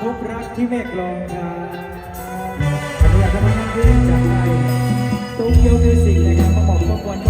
พบรักที่แม่กลองครับขออนุญาตท่านผู้ชมที่จากใจตุ้งเยาคือสิ่งนะครับมาบอกข้อควร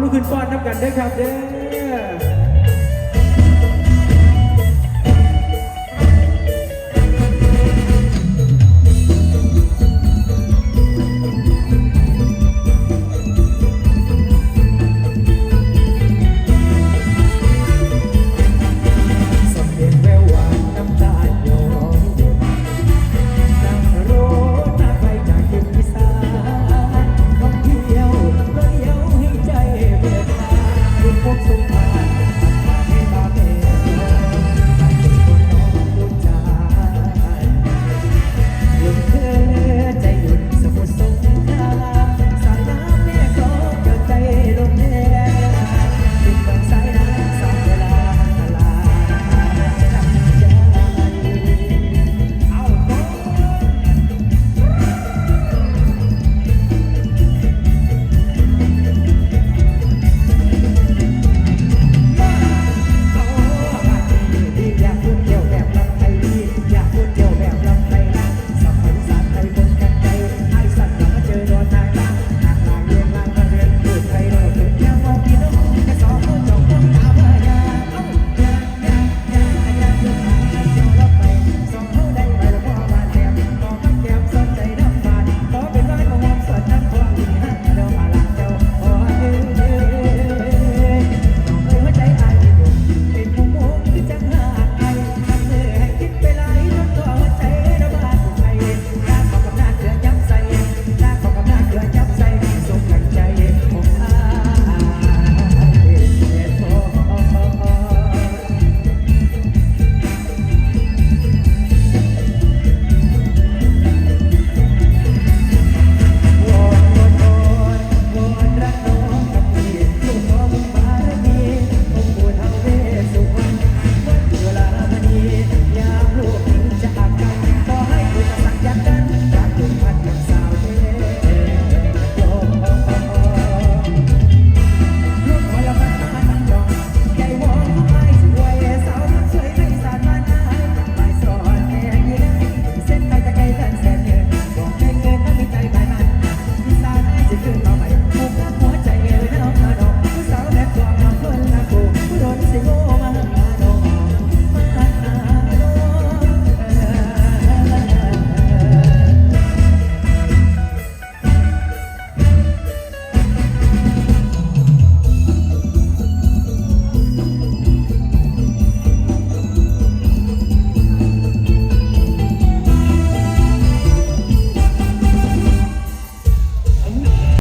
เอาลูกขึ้นป้อนนับกันได้ครับเด้